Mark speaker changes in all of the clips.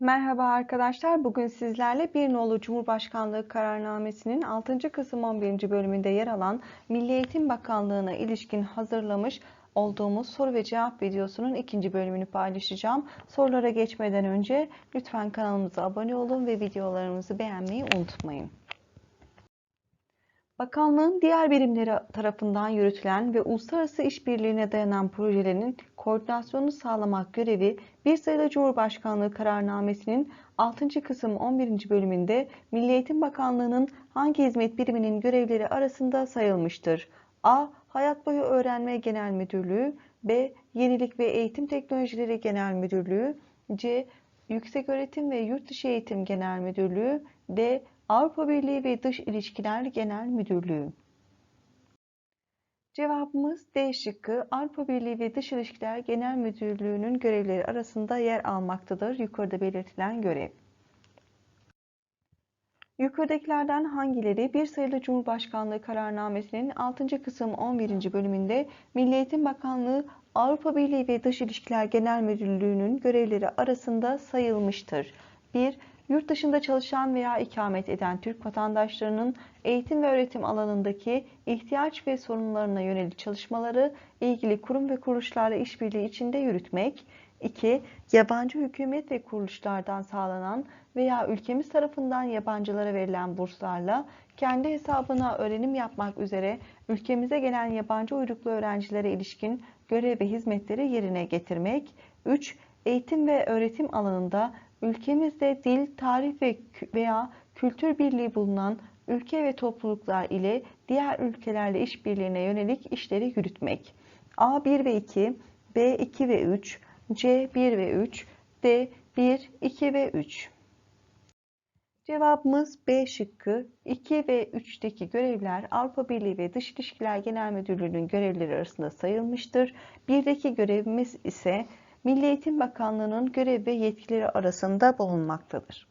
Speaker 1: Merhaba arkadaşlar. Bugün sizlerle bir nolu Cumhurbaşkanlığı kararnamesinin 6. kısım 11. bölümünde yer alan Milli Eğitim Bakanlığı'na ilişkin hazırlamış olduğumuz soru ve cevap videosunun ikinci bölümünü paylaşacağım. Sorulara geçmeden önce lütfen kanalımıza abone olun ve videolarımızı beğenmeyi unutmayın. Bakanlığın diğer birimleri tarafından yürütülen ve uluslararası işbirliğine dayanan projelerin koordinasyonunu sağlamak görevi bir sayıda Cumhurbaşkanlığı kararnamesinin 6. kısım 11. bölümünde Milli Eğitim Bakanlığı'nın hangi hizmet biriminin görevleri arasında sayılmıştır? A. Hayat Boyu Öğrenme Genel Müdürlüğü B. Yenilik ve Eğitim Teknolojileri Genel Müdürlüğü C. Yükseköğretim ve Yurtdışı Eğitim Genel Müdürlüğü D. Avrupa Birliği ve Dış İlişkiler Genel Müdürlüğü. Cevabımız D şıkkı Avrupa Birliği ve Dış İlişkiler Genel Müdürlüğü'nün görevleri arasında yer almaktadır yukarıda belirtilen görev. Yukarıdakilerden hangileri bir sayılı Cumhurbaşkanlığı kararnamesinin 6. kısım 11. bölümünde Milli Eğitim Bakanlığı Avrupa Birliği ve Dış İlişkiler Genel Müdürlüğü'nün görevleri arasında sayılmıştır? 1. Yurt dışında çalışan veya ikamet eden Türk vatandaşlarının eğitim ve öğretim alanındaki ihtiyaç ve sorunlarına yönelik çalışmaları ilgili kurum ve kuruluşlarla işbirliği içinde yürütmek. 2. Yabancı hükümet ve kuruluşlardan sağlanan veya ülkemiz tarafından yabancılara verilen burslarla kendi hesabına öğrenim yapmak üzere ülkemize gelen yabancı uyruklu öğrencilere ilişkin görev ve hizmetleri yerine getirmek. 3. Eğitim ve öğretim alanında ülkemizde dil, tarih ve veya kültür birliği bulunan ülke ve topluluklar ile diğer ülkelerle işbirliğine yönelik işleri yürütmek. A1 ve 2, B2 ve 3, C1 ve 3, D1, 2 ve 3. Cevabımız B şıkkı. 2 ve 3'teki görevler Avrupa Birliği ve Dış İlişkiler Genel Müdürlüğü'nün görevleri arasında sayılmıştır. 1'deki görevimiz ise Milli Eğitim Bakanlığı'nın görev ve yetkileri arasında bulunmaktadır.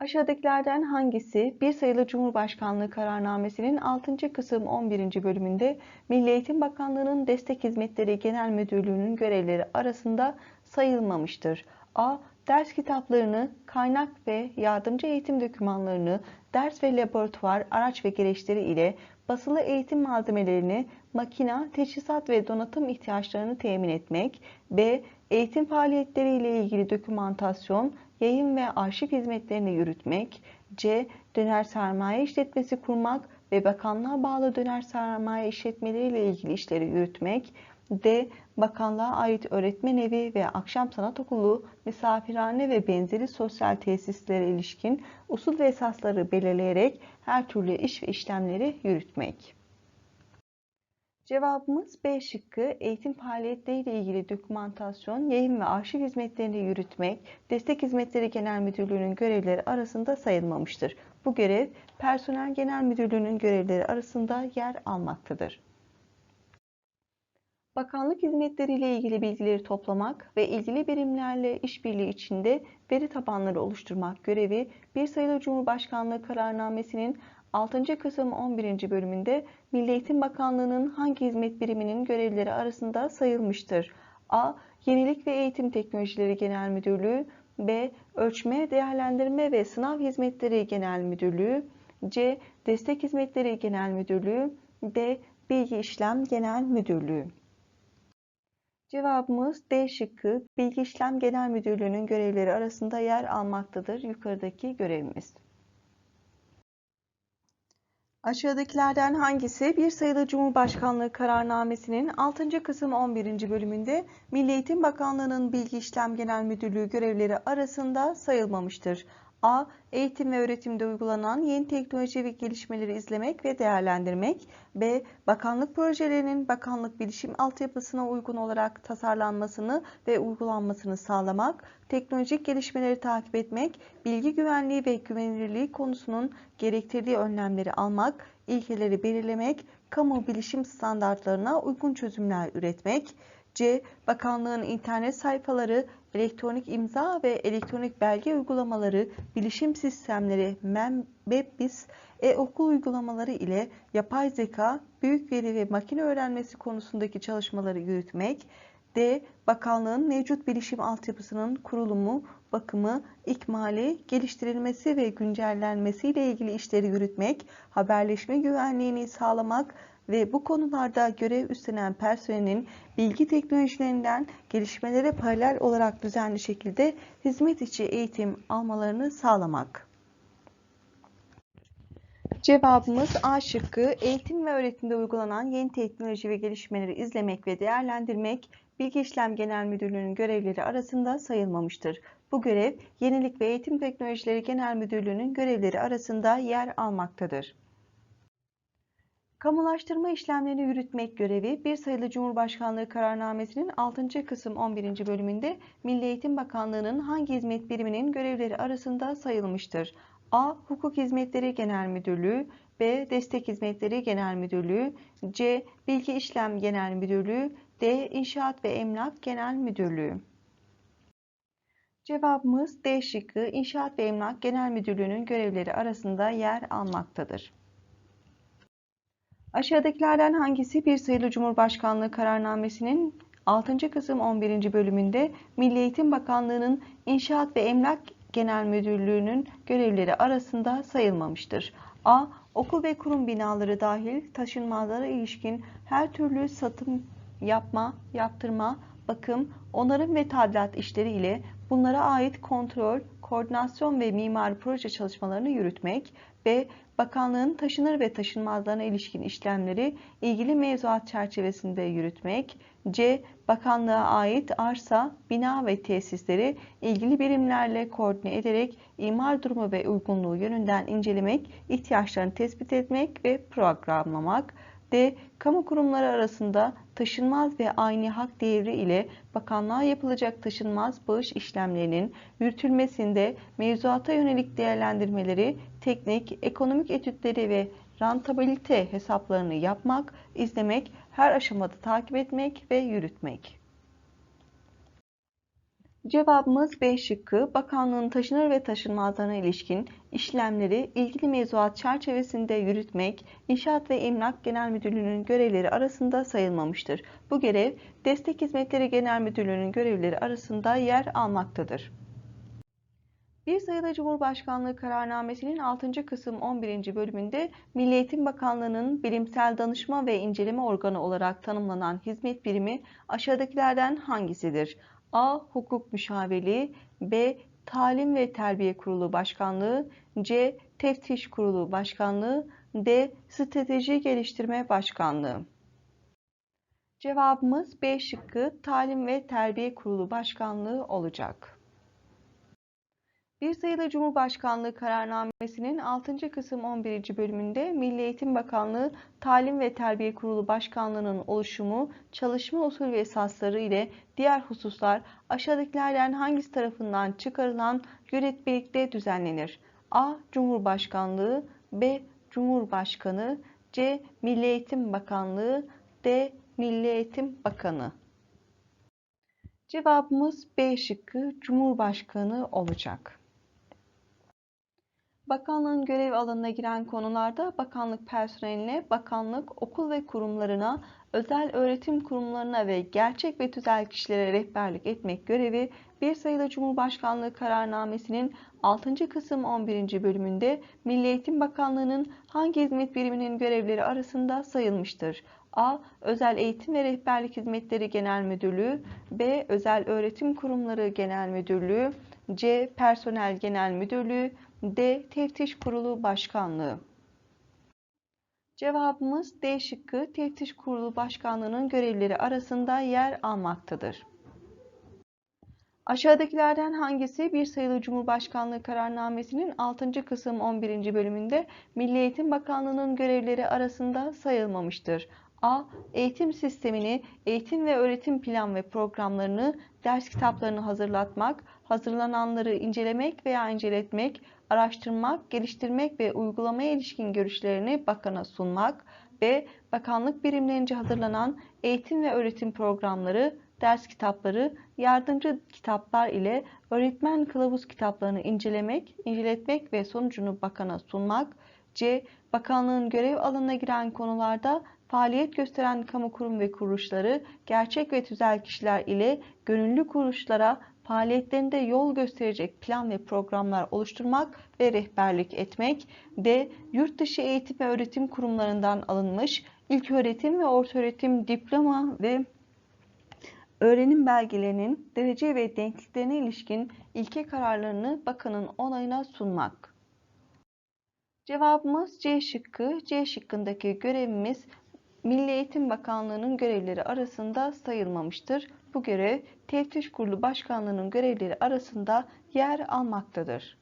Speaker 1: Aşağıdakilerden hangisi bir sayılı Cumhurbaşkanlığı kararnamesinin 6. kısım 11. bölümünde Milli Eğitim Bakanlığı'nın Destek Hizmetleri Genel Müdürlüğü'nün görevleri arasında sayılmamıştır? A. Ders kitaplarını, kaynak ve yardımcı eğitim dokümanlarını, ders ve laboratuvar, araç ve gereçleri ile basılı eğitim malzemelerini, makina, teçhizat ve donatım ihtiyaçlarını temin etmek. B. Eğitim faaliyetleri ile ilgili dokümantasyon, yayın ve arşiv hizmetlerini yürütmek. C. Döner sermaye işletmesi kurmak ve bakanlığa bağlı döner sermaye işletmeleri ile ilgili işleri yürütmek. D. Bakanlığa ait öğretmen evi ve akşam sanat okulu, misafirhane ve benzeri sosyal tesislere ilişkin usul ve esasları belirleyerek her türlü iş ve işlemleri yürütmek. Cevabımız B şıkkı eğitim faaliyetleriyle ilgili dokümantasyon, yayın ve arşiv hizmetlerini yürütmek, destek hizmetleri genel müdürlüğünün görevleri arasında sayılmamıştır. Bu görev personel genel müdürlüğünün görevleri arasında yer almaktadır. Bakanlık hizmetleriyle ilgili bilgileri toplamak ve ilgili birimlerle işbirliği içinde veri tabanları oluşturmak görevi bir sayılı Cumhurbaşkanlığı kararnamesinin 6. kısım 11. bölümünde Milli Eğitim Bakanlığı'nın hangi hizmet biriminin görevleri arasında sayılmıştır? A. Yenilik ve Eğitim Teknolojileri Genel Müdürlüğü B. Ölçme, Değerlendirme ve Sınav Hizmetleri Genel Müdürlüğü C. Destek Hizmetleri Genel Müdürlüğü D. Bilgi İşlem Genel Müdürlüğü Cevabımız D şıkkı Bilgi İşlem Genel Müdürlüğü'nün görevleri arasında yer almaktadır yukarıdaki görevimiz. Aşağıdakilerden hangisi bir sayılı Cumhurbaşkanlığı kararnamesinin 6. kısım 11. bölümünde Milli Eğitim Bakanlığı'nın Bilgi İşlem Genel Müdürlüğü görevleri arasında sayılmamıştır? A. Eğitim ve öğretimde uygulanan yeni teknoloji ve gelişmeleri izlemek ve değerlendirmek. B. Bakanlık projelerinin bakanlık bilişim altyapısına uygun olarak tasarlanmasını ve uygulanmasını sağlamak. Teknolojik gelişmeleri takip etmek. Bilgi güvenliği ve güvenilirliği konusunun gerektirdiği önlemleri almak. ilkeleri belirlemek. Kamu bilişim standartlarına uygun çözümler üretmek. C. Bakanlığın internet sayfaları, elektronik imza ve elektronik belge uygulamaları, bilişim sistemleri, MEM, WebBiz, e-okul uygulamaları ile yapay zeka, büyük veri ve makine öğrenmesi konusundaki çalışmaları yürütmek. D. Bakanlığın mevcut bilişim altyapısının kurulumu, bakımı, ikmali, geliştirilmesi ve güncellenmesi ile ilgili işleri yürütmek, haberleşme güvenliğini sağlamak ve bu konularda görev üstlenen personelin bilgi teknolojilerinden gelişmelere paralel olarak düzenli şekilde hizmet içi eğitim almalarını sağlamak. Cevabımız A şıkkı. Eğitim ve öğretimde uygulanan yeni teknoloji ve gelişmeleri izlemek ve değerlendirmek Bilgi İşlem Genel Müdürlüğü'nün görevleri arasında sayılmamıştır. Bu görev Yenilik ve Eğitim Teknolojileri Genel Müdürlüğü'nün görevleri arasında yer almaktadır. Kamulaştırma işlemlerini yürütmek görevi bir sayılı Cumhurbaşkanlığı kararnamesinin 6. kısım 11. bölümünde Milli Eğitim Bakanlığı'nın hangi hizmet biriminin görevleri arasında sayılmıştır? A. Hukuk Hizmetleri Genel Müdürlüğü B. Destek Hizmetleri Genel Müdürlüğü C. Bilgi İşlem Genel Müdürlüğü D. İnşaat ve Emlak Genel Müdürlüğü Cevabımız D şıkkı İnşaat ve Emlak Genel Müdürlüğü'nün görevleri arasında yer almaktadır. Aşağıdakilerden hangisi bir sayılı Cumhurbaşkanlığı kararnamesinin 6. kısım 11. bölümünde Milli Eğitim Bakanlığı'nın İnşaat ve Emlak Genel Müdürlüğü'nün görevleri arasında sayılmamıştır. A. Okul ve kurum binaları dahil taşınmazlara ilişkin her türlü satım yapma, yaptırma, bakım, onarım ve tadilat işleri ile bunlara ait kontrol, koordinasyon ve mimari proje çalışmalarını yürütmek. B. Bakanlığın taşınır ve taşınmazlarına ilişkin işlemleri ilgili mevzuat çerçevesinde yürütmek. C. Bakanlığa ait arsa, bina ve tesisleri ilgili birimlerle koordine ederek imar durumu ve uygunluğu yönünden incelemek, ihtiyaçlarını tespit etmek ve programlamak. D. Kamu kurumları arasında taşınmaz ve aynı hak devri ile bakanlığa yapılacak taşınmaz bağış işlemlerinin yürütülmesinde mevzuata yönelik değerlendirmeleri, teknik, ekonomik etütleri ve rentabilite hesaplarını yapmak, izlemek, her aşamada takip etmek ve yürütmek. Cevabımız B şıkkı. Bakanlığın taşınır ve taşınmazlarına ilişkin işlemleri ilgili mevzuat çerçevesinde yürütmek, İnşaat ve Emlak Genel Müdürlüğü'nün görevleri arasında sayılmamıştır. Bu görev, Destek Hizmetleri Genel Müdürlüğü'nün görevleri arasında yer almaktadır. Bir sayıda Cumhurbaşkanlığı kararnamesinin 6. kısım 11. bölümünde Milli Eğitim Bakanlığı'nın bilimsel danışma ve inceleme organı olarak tanımlanan hizmet birimi aşağıdakilerden hangisidir? A. Hukuk Müşavirliği B. Talim ve Terbiye Kurulu Başkanlığı C. Teftiş Kurulu Başkanlığı D. Strateji Geliştirme Başkanlığı Cevabımız B şıkkı Talim ve Terbiye Kurulu Başkanlığı olacak. Bir sayılı Cumhurbaşkanlığı kararnamesinin 6. kısım 11. bölümünde Milli Eğitim Bakanlığı Talim ve Terbiye Kurulu Başkanlığı'nın oluşumu, çalışma usul ve esasları ile diğer hususlar aşağıdakilerden hangisi tarafından çıkarılan yönetmelikte düzenlenir? A. Cumhurbaşkanlığı B. Cumhurbaşkanı C. Milli Eğitim Bakanlığı D. Milli Eğitim Bakanı Cevabımız B şıkkı Cumhurbaşkanı olacak. Bakanlığın görev alanına giren konularda bakanlık personeline, bakanlık, okul ve kurumlarına, özel öğretim kurumlarına ve gerçek ve tüzel kişilere rehberlik etmek görevi bir sayıda Cumhurbaşkanlığı kararnamesinin 6. kısım 11. bölümünde Milli Eğitim Bakanlığı'nın hangi hizmet biriminin görevleri arasında sayılmıştır? A. Özel Eğitim ve Rehberlik Hizmetleri Genel Müdürlüğü B. Özel Öğretim Kurumları Genel Müdürlüğü C. Personel Genel Müdürlüğü D. Teftiş Kurulu Başkanlığı. Cevabımız D şıkkı Teftiş Kurulu Başkanlığı'nın görevleri arasında yer almaktadır. Aşağıdakilerden hangisi bir sayılı Cumhurbaşkanlığı kararnamesinin 6. kısım 11. bölümünde Milli Eğitim Bakanlığı'nın görevleri arasında sayılmamıştır? A. Eğitim sistemini, eğitim ve öğretim plan ve programlarını, ders kitaplarını hazırlatmak, hazırlananları incelemek veya inceletmek, araştırmak, geliştirmek ve uygulamaya ilişkin görüşlerini bakana sunmak ve bakanlık birimlerince hazırlanan eğitim ve öğretim programları, ders kitapları, yardımcı kitaplar ile öğretmen kılavuz kitaplarını incelemek, inceletmek ve sonucunu bakana sunmak. C. Bakanlığın görev alanına giren konularda faaliyet gösteren kamu kurum ve kuruluşları, gerçek ve tüzel kişiler ile gönüllü kuruluşlara faaliyetlerinde yol gösterecek plan ve programlar oluşturmak ve rehberlik etmek. D. Yurt dışı eğitim ve öğretim kurumlarından alınmış ilköğretim ve ortaöğretim diploma ve öğrenim belgelerinin derece ve denkliklerine ilişkin ilke kararlarını bakanın onayına sunmak. Cevabımız C şıkkı. C şıkkındaki görevimiz Milli Eğitim Bakanlığı'nın görevleri arasında sayılmamıştır. Bu görev Teftiş Kurulu Başkanlığı'nın görevleri arasında yer almaktadır.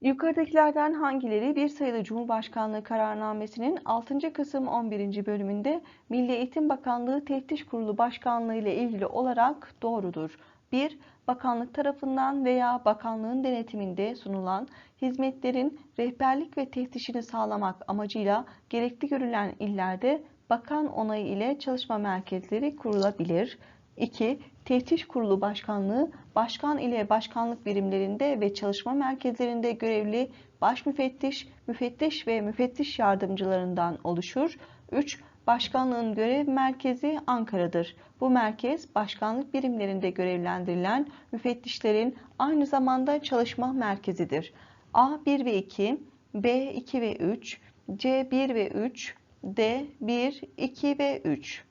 Speaker 1: Yukarıdakilerden hangileri bir sayılı Cumhurbaşkanlığı kararnamesinin 6. kısım 11. bölümünde Milli Eğitim Bakanlığı Teftiş Kurulu Başkanlığı ile ilgili olarak doğrudur? 1. Bakanlık tarafından veya bakanlığın denetiminde sunulan hizmetlerin rehberlik ve teftişini sağlamak amacıyla gerekli görülen illerde bakan onayı ile çalışma merkezleri kurulabilir. 2. Teftiş Kurulu Başkanlığı, başkan ile başkanlık birimlerinde ve çalışma merkezlerinde görevli baş müfettiş, müfettiş ve müfettiş yardımcılarından oluşur. 3. Başkanlığın görev merkezi Ankara'dır. Bu merkez başkanlık birimlerinde görevlendirilen müfettişlerin aynı zamanda çalışma merkezidir. A1 ve 2, B2 ve 3, C1 ve 3, D1, 2 ve 3.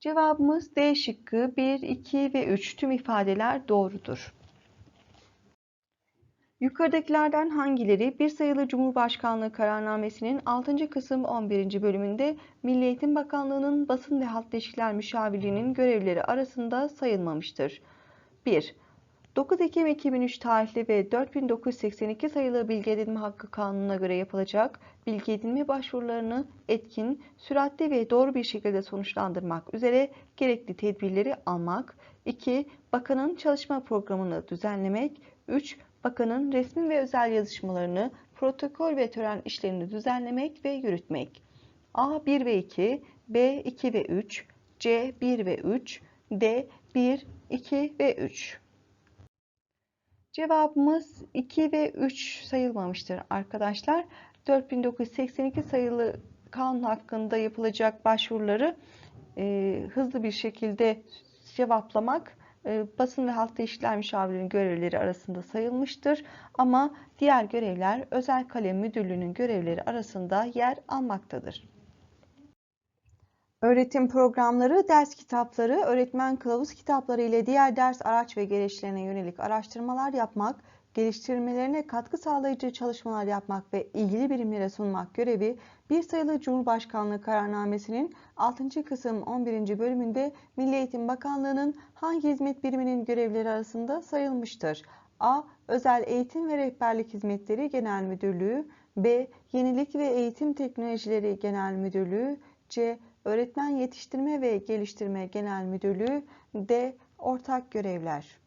Speaker 1: Cevabımız D şıkkı 1, 2 ve 3 tüm ifadeler doğrudur. Yukarıdakilerden hangileri bir sayılı Cumhurbaşkanlığı kararnamesinin 6. kısım 11. bölümünde Milli Eğitim Bakanlığı'nın basın ve halk ilişkiler müşavirliğinin görevleri arasında sayılmamıştır? 1. 9 Ekim 2003 tarihli ve 4982 sayılı Bilgi Edinme Hakkı Kanunu'na göre yapılacak bilgi edinme başvurularını etkin, süratli ve doğru bir şekilde sonuçlandırmak üzere gerekli tedbirleri almak. 2. Bakanın çalışma programını düzenlemek. 3. Bakanın resmi ve özel yazışmalarını, protokol ve tören işlerini düzenlemek ve yürütmek. A 1 ve 2, B 2 ve 3, C 1 ve 3, D 1, 2 ve 3. Cevabımız 2 ve 3 sayılmamıştır arkadaşlar. 4982 sayılı kanun hakkında yapılacak başvuruları e, hızlı bir şekilde cevaplamak basın ve halkta işler müşavirinin görevleri arasında sayılmıştır. Ama diğer görevler özel kalem müdürlüğünün görevleri arasında yer almaktadır. Öğretim programları, ders kitapları, öğretmen kılavuz kitapları ile diğer ders araç ve gereçlerine yönelik araştırmalar yapmak, geliştirmelerine katkı sağlayıcı çalışmalar yapmak ve ilgili birimlere sunmak görevi bir sayılı Cumhurbaşkanlığı kararnamesinin 6. kısım 11. bölümünde Milli Eğitim Bakanlığı'nın hangi hizmet biriminin görevleri arasında sayılmıştır? A. Özel Eğitim ve Rehberlik Hizmetleri Genel Müdürlüğü B. Yenilik ve Eğitim Teknolojileri Genel Müdürlüğü C. Öğretmen Yetiştirme ve Geliştirme Genel Müdürlüğü D. Ortak görevler.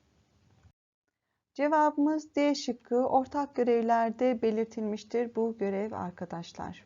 Speaker 1: Cevabımız D şıkkı ortak görevlerde belirtilmiştir bu görev arkadaşlar.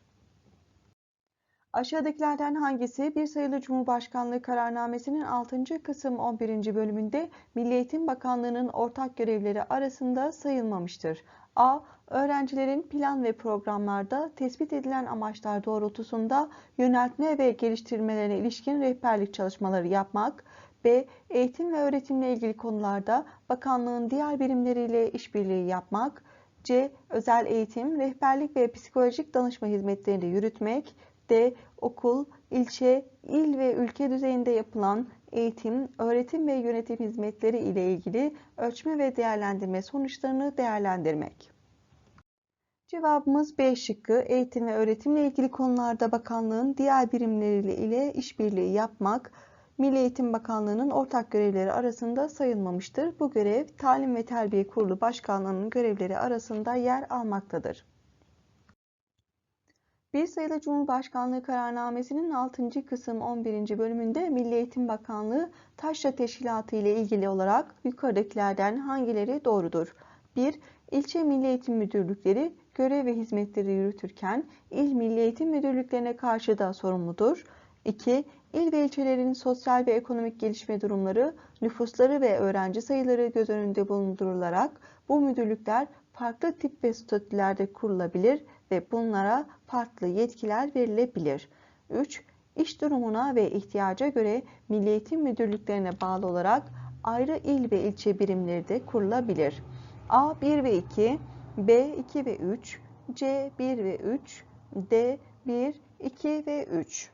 Speaker 1: Aşağıdakilerden hangisi bir sayılı Cumhurbaşkanlığı kararnamesinin 6. kısım 11. bölümünde Milli Eğitim Bakanlığı'nın ortak görevleri arasında sayılmamıştır? A. Öğrencilerin plan ve programlarda tespit edilen amaçlar doğrultusunda yöneltme ve geliştirmelerine ilişkin rehberlik çalışmaları yapmak. B. Eğitim ve öğretimle ilgili konularda bakanlığın diğer birimleriyle işbirliği yapmak. C. Özel eğitim, rehberlik ve psikolojik danışma hizmetlerini yürütmek. D. Okul, ilçe, il ve ülke düzeyinde yapılan eğitim, öğretim ve yönetim hizmetleri ile ilgili ölçme ve değerlendirme sonuçlarını değerlendirmek. Cevabımız B şıkkı. Eğitim ve öğretimle ilgili konularda bakanlığın diğer birimleriyle ile işbirliği yapmak, Milli Eğitim Bakanlığı'nın ortak görevleri arasında sayılmamıştır. Bu görev Talim ve Terbiye Kurulu Başkanlığı'nın görevleri arasında yer almaktadır. Bir sayılı Cumhurbaşkanlığı kararnamesinin 6. kısım 11. bölümünde Milli Eğitim Bakanlığı taşra teşkilatı ile ilgili olarak yukarıdakilerden hangileri doğrudur? 1. İlçe Milli Eğitim Müdürlükleri görev ve hizmetleri yürütürken il Milli Eğitim Müdürlüklerine karşı da sorumludur. 2. İl ve ilçelerin sosyal ve ekonomik gelişme durumları, nüfusları ve öğrenci sayıları göz önünde bulundurularak bu müdürlükler farklı tip ve statülerde kurulabilir ve bunlara farklı yetkiler verilebilir. 3. İş durumuna ve ihtiyaca göre Milli Eğitim Müdürlüklerine bağlı olarak ayrı il ve ilçe birimleri de kurulabilir. A 1 ve 2, B 2 ve 3, C 1 ve 3, D 1, 2 ve 3.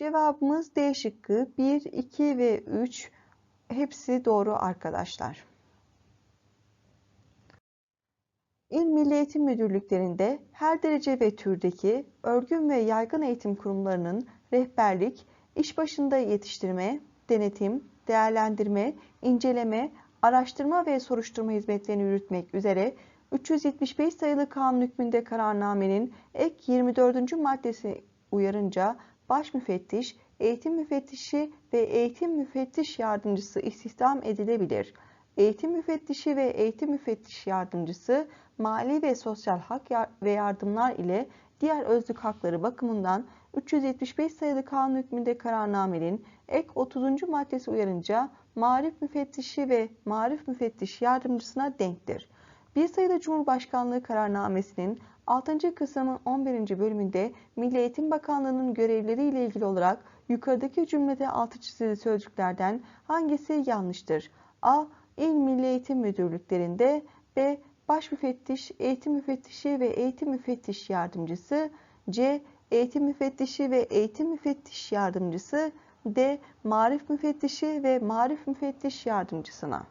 Speaker 1: Cevabımız D şıkkı 1, 2 ve 3 hepsi doğru arkadaşlar. İl Milli Eğitim Müdürlüklerinde her derece ve türdeki örgün ve yaygın eğitim kurumlarının rehberlik, iş başında yetiştirme, denetim, değerlendirme, inceleme, araştırma ve soruşturma hizmetlerini yürütmek üzere 375 sayılı kanun hükmünde kararnamenin ek 24. maddesi uyarınca baş müfettiş, eğitim müfettişi ve eğitim müfettiş yardımcısı istihdam edilebilir. Eğitim müfettişi ve eğitim müfettiş yardımcısı mali ve sosyal hak ve yardımlar ile diğer özlük hakları bakımından 375 sayılı kanun hükmünde kararnamenin ek 30. maddesi uyarınca marif müfettişi ve marif müfettiş yardımcısına denktir. Bir sayıda Cumhurbaşkanlığı kararnamesinin 6. kısmının 11. bölümünde Milli Eğitim Bakanlığı'nın görevleri ile ilgili olarak yukarıdaki cümlede altı çizili sözcüklerden hangisi yanlıştır? A. İl Milli Eğitim Müdürlüklerinde B. Baş Müfettiş, Eğitim Müfettişi ve Eğitim Müfettiş Yardımcısı C. Eğitim Müfettişi ve Eğitim Müfettiş Yardımcısı D. Marif Müfettişi ve Marif Müfettiş Yardımcısına.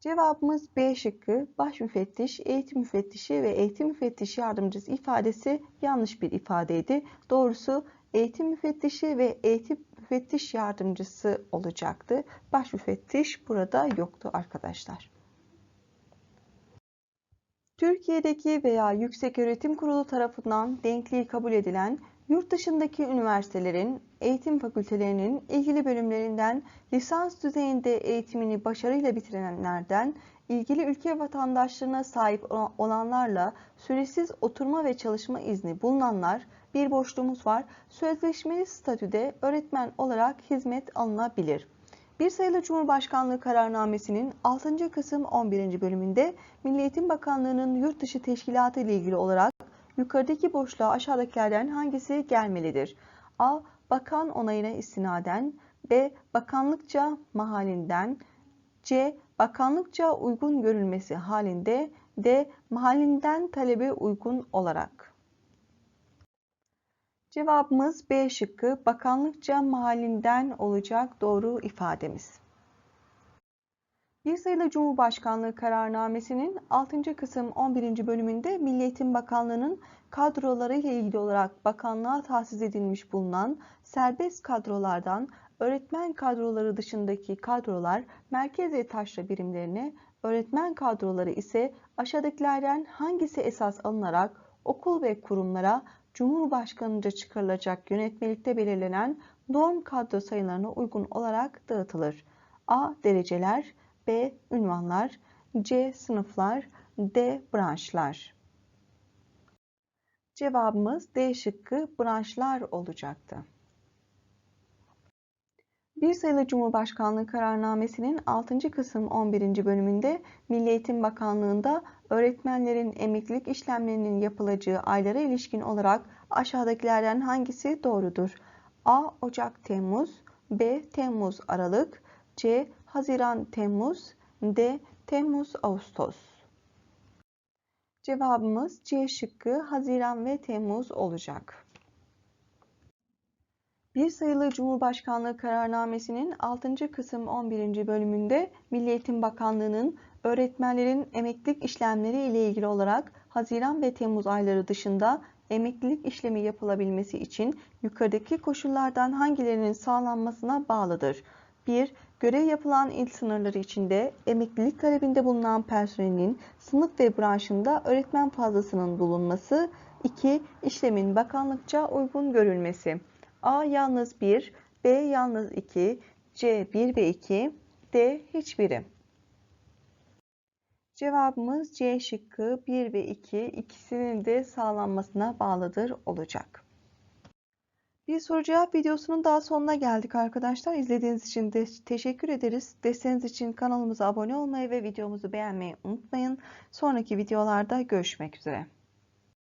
Speaker 1: Cevabımız B şıkkı. Baş müfettiş, eğitim müfettişi ve eğitim müfettiş yardımcısı ifadesi yanlış bir ifadeydi. Doğrusu eğitim müfettişi ve eğitim müfettiş yardımcısı olacaktı. Baş müfettiş burada yoktu arkadaşlar. Türkiye'deki veya Yükseköğretim Kurulu tarafından denkliği kabul edilen yurt dışındaki üniversitelerin eğitim fakültelerinin ilgili bölümlerinden lisans düzeyinde eğitimini başarıyla bitirenlerden ilgili ülke vatandaşlığına sahip olanlarla süresiz oturma ve çalışma izni bulunanlar bir boşluğumuz var. Sözleşmeli statüde öğretmen olarak hizmet alınabilir. Bir sayılı Cumhurbaşkanlığı kararnamesinin 6. kısım 11. bölümünde Milli Eğitim Bakanlığı'nın yurt dışı teşkilatı ile ilgili olarak yukarıdaki boşluğa aşağıdakilerden hangisi gelmelidir? A. Bakan onayına istinaden B. Bakanlıkça mahalinden C. Bakanlıkça uygun görülmesi halinde D. Mahalinden talebe uygun olarak. Cevabımız B şıkkı bakanlıkça mahallinden olacak doğru ifademiz. Bir sayılı Cumhurbaşkanlığı kararnamesinin 6. kısım 11. bölümünde Milli Eğitim Bakanlığı'nın kadroları ile ilgili olarak bakanlığa tahsis edilmiş bulunan serbest kadrolardan öğretmen kadroları dışındaki kadrolar merkez ve taşra birimlerine, öğretmen kadroları ise aşağıdakilerden hangisi esas alınarak okul ve kurumlara Cumhurbaşkanı'nca çıkarılacak yönetmelikte belirlenen norm kadro sayılarına uygun olarak dağıtılır. A. Dereceler B. Ünvanlar C. Sınıflar D. Branşlar Cevabımız D şıkkı branşlar olacaktı. Bir sayılı Cumhurbaşkanlığı kararnamesinin 6. kısım 11. bölümünde Milli Eğitim Bakanlığı'nda öğretmenlerin emeklilik işlemlerinin yapılacağı aylara ilişkin olarak aşağıdakilerden hangisi doğrudur? A. Ocak-Temmuz B. Temmuz-Aralık C. Haziran-Temmuz D. Temmuz-Ağustos Cevabımız C şıkkı Haziran ve Temmuz olacak. Bir sayılı Cumhurbaşkanlığı kararnamesinin 6. kısım 11. bölümünde Milli Eğitim Bakanlığı'nın öğretmenlerin emeklilik işlemleri ile ilgili olarak Haziran ve Temmuz ayları dışında emeklilik işlemi yapılabilmesi için yukarıdaki koşullardan hangilerinin sağlanmasına bağlıdır. 1. Görev yapılan il sınırları içinde emeklilik talebinde bulunan personelin sınıf ve branşında öğretmen fazlasının bulunması. 2. İşlemin bakanlıkça uygun görülmesi. A yalnız 1, B yalnız 2, C 1 ve 2, D hiçbiri. Cevabımız C şıkkı 1 ve 2 ikisinin de sağlanmasına bağlıdır olacak. Bir soru cevap videosunun daha sonuna geldik arkadaşlar. İzlediğiniz için de teşekkür ederiz. Desteğiniz için kanalımıza abone olmayı ve videomuzu beğenmeyi unutmayın. Sonraki videolarda görüşmek üzere.